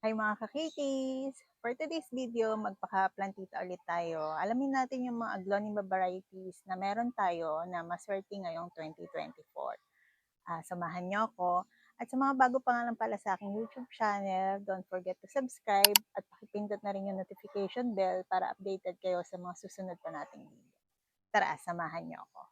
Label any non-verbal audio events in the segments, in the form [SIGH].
Hi mga kakikis! For today's video, magpaka-plantita ulit tayo. Alamin natin yung mga aglonema varieties na meron tayo na maswerte ngayong 2024. Ah, samahan niyo ako. At sa mga bago pa nga lang pala sa aking YouTube channel, don't forget to subscribe at pakipindot na rin yung notification bell para updated kayo sa mga susunod pa nating video. Tara, samahan niyo ako.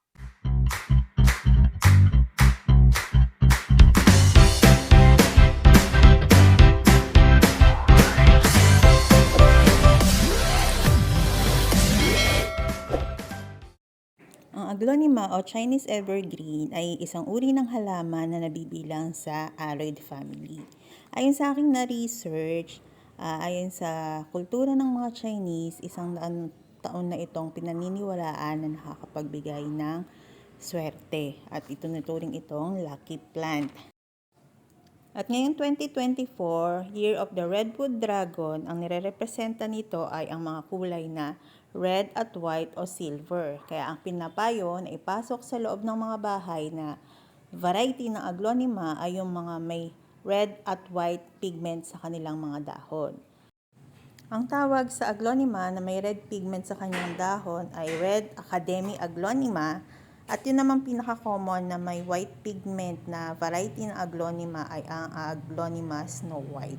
Aglonema o Chinese evergreen ay isang uri ng halaman na nabibilang sa Aloid family. Ayon sa aking na-research, ah, ayon sa kultura ng mga Chinese, isang daan taon na itong pinaniniwalaan na nakakapagbigay ng swerte at itunuturing itong lucky plant. At ngayong 2024, Year of the Redwood Dragon, ang nire-representa nito ay ang mga kulay na red at white o silver. Kaya ang pinapayo na ipasok sa loob ng mga bahay na variety ng aglonema ay yung mga may red at white pigment sa kanilang mga dahon. Ang tawag sa aglonema na may red pigment sa kanyang dahon ay Red Academy aglonema at yun naman pinaka-common na may white pigment na variety ng aglonema ay ang aglonema snow white.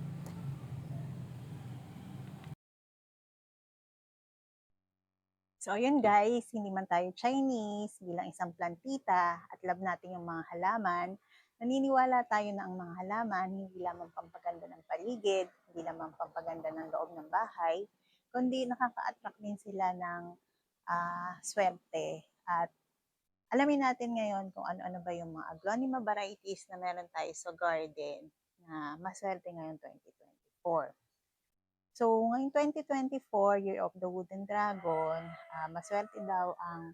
So, ayun guys, hindi man tayo Chinese, bilang isang plantita at love natin yung mga halaman, naniniwala tayo na ang mga halaman hindi lamang pampaganda ng paligid, hindi lamang pampaganda ng loob ng bahay, kundi nakaka-attract din sila ng uh, swerte. At alamin natin ngayon kung ano-ano ba yung mga aglonema varieties na meron tayo sa garden na maswerte ngayon 2024. So, ngayong 2024, Year of the Wooden Dragon, uh, maswerte daw ang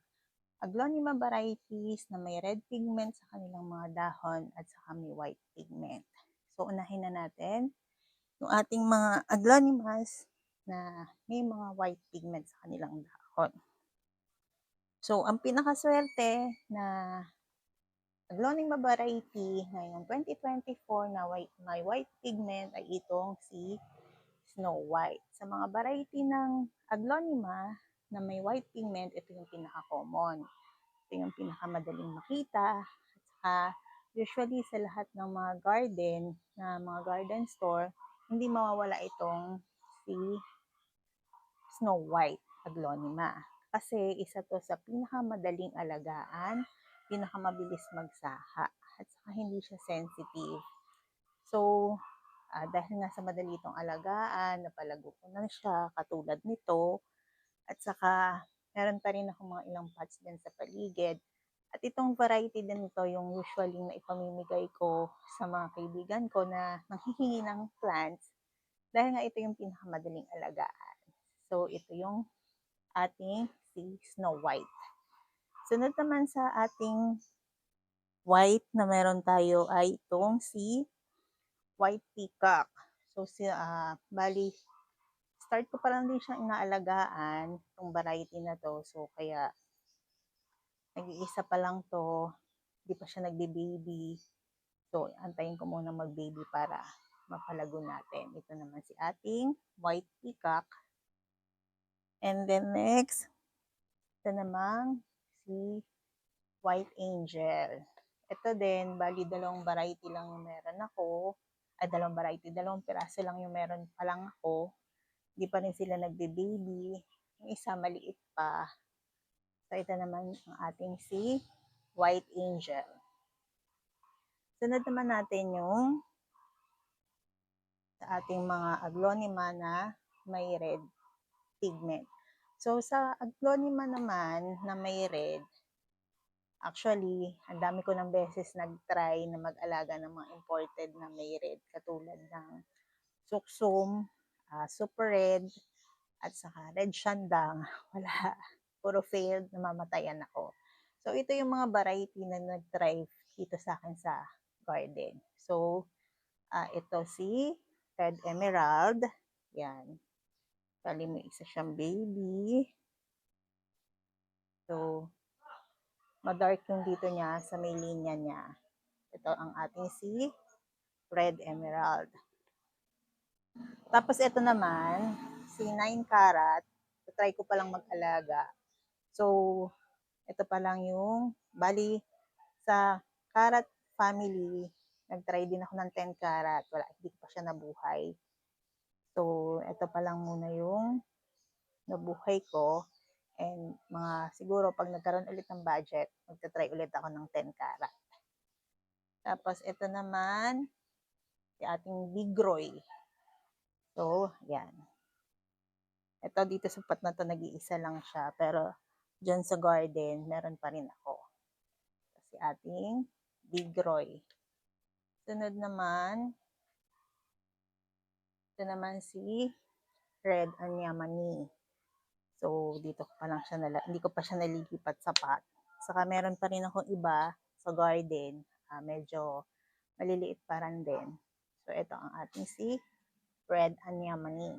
aglonema varieties na may red pigment sa kanilang mga dahon at saka may white pigment. So, unahin na natin yung ating mga aglonemas na may mga white pigment sa kanilang dahon. So, ang pinakaswerte na aglonema variety ngayong 2024 na white, may white pigment ay itong si Snow White. Sa mga variety ng aglonema na may white pigment, ito yung pinaka-common. Ito yung pinakamadaling makita. At saka, usually sa lahat ng mga garden, na mga garden store, hindi mawawala itong si Snow White aglonema. Kasi isa to sa pinakamadaling alagaan, pinakamabilis magsaha, at saka hindi siya sensitive. So, Uh, dahil nga sa madali itong alagaan, napalago ko na siya, katulad nito. At saka, meron pa rin ako mga ilang pots din sa paligid. At itong variety din ito, yung usually na ipamimigay ko sa mga kaibigan ko na nanghihingi ng plants. Dahil nga ito yung pinakamadaling alagaan. So, ito yung ating si Snow White. Sunod naman sa ating white na meron tayo ay itong si white peacock. So, si, uh, bali, start ko pa lang din siyang inaalagaan, itong variety na to. So, kaya, nag-iisa pa lang to, hindi pa siya nagbe-baby. So, antayin ko muna mag-baby para mapalago natin. Ito naman si ating white peacock. And then next, ito naman si white angel. Ito din, bali dalawang variety lang yung meron ako ay dalawang variety, dalawang piraso lang yung meron pa lang ako. Hindi pa rin sila nagbe-baby. Yung isa maliit pa. So, ito naman ang ating si White Angel. Sunod naman natin yung sa ating mga aglonema na may red pigment. So, sa aglonema naman na may red, Actually, ang dami ko ng beses nag-try na mag-alaga ng mga imported na may red katulad ng suksum, uh, super red, at saka red shandang. [LAUGHS] Wala. Puro failed, namamatayan ako. So, ito yung mga variety na nag-try dito sa akin sa garden. So, uh, ito si Red Emerald. Yan. Bali mo isa siyang baby. So, madark yung dito niya sa may linya niya. Ito ang ating si Red Emerald. Tapos ito naman, si 9 karat, try ko palang mag-alaga. So, ito pa lang yung, bali, sa karat family, nag-try din ako ng 10 karat. Wala, hindi pa siya nabuhay. So, ito pa lang muna yung nabuhay ko. And mga siguro pag nagkaroon ulit ng budget, magta-try ulit ako ng 10 karat. Tapos ito naman, si ating Big Roy. So, yan. Ito dito sa pot na to, nag-iisa lang siya. Pero, dyan sa garden, meron pa rin ako. Si ating Big Roy. Sunod naman, ito naman si Red Anyamani. So, dito ko pa lang siya, nala, hindi ko pa siya nalilipat sa pot. Saka meron pa rin akong iba sa garden. Uh, medyo maliliit pa rin din. So, ito ang ating si Red Anyamani.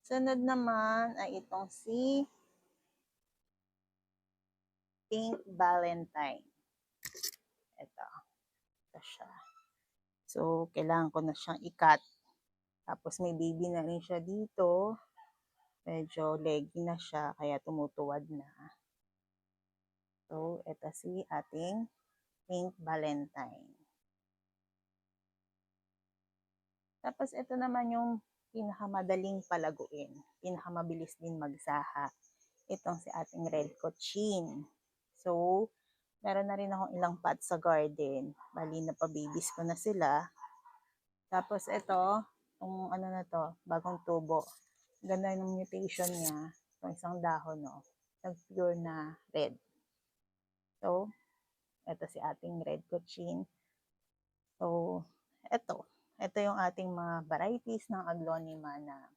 Sunod naman ay itong si Pink Valentine. Ito. Ito siya. So, kailangan ko na siyang ikat. Tapos may baby na rin siya dito. Medyo leggy na siya, kaya tumutuwad na. So, ito si ating Pink Valentine. Tapos, ito naman yung pinakamadaling palaguin. Pinakamabilis din magsaha. Itong si ating Red Cochin. So, meron na rin akong ilang pots sa garden. Bali na pa babies ko na sila. Tapos, ito, yung ano na to, bagong tubo ganda ng mutation niya, yung isang dahon, no, nag-pure na red. So, ito si ating red cochin. So, ito. Ito yung ating mga varieties ng aglonema na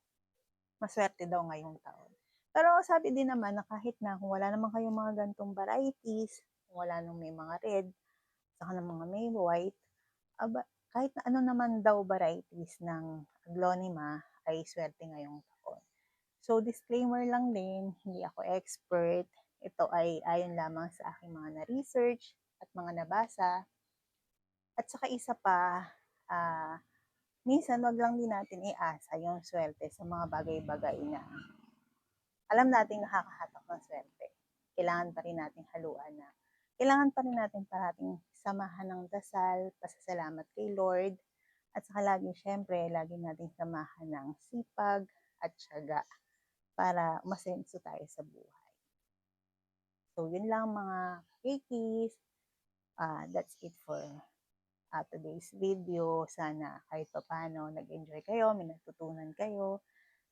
maswerte daw ngayong taon. Pero sabi din naman na kahit na kung wala naman kayong mga gantong varieties, kung wala nang may mga red, saka ng mga may white, aba, kahit na ano naman daw varieties ng aglonema ay swerte ngayong So, disclaimer lang din, hindi ako expert. Ito ay ayon lamang sa aking mga na-research at mga nabasa. At saka isa pa, uh, minsan wag lang din natin iasa yung swerte sa mga bagay-bagay na alam natin nakakahatak ng swerte. Kailangan pa rin natin haluan na. Kailangan pa rin natin parating samahan ng dasal, pasasalamat kay Lord, at saka lagi, syempre, lagi natin samahan ng sipag at syaga para masenso tayo sa buhay. So, yun lang mga cakes. Uh, that's it for uh, today's video. Sana kahit pa paano nag-enjoy kayo, may natutunan kayo.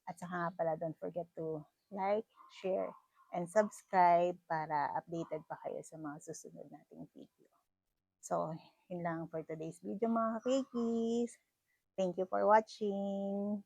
At saka nga pala, don't forget to like, share, and subscribe para updated pa kayo sa mga susunod nating video. So, yun lang for today's video mga kakikis. Thank you for watching.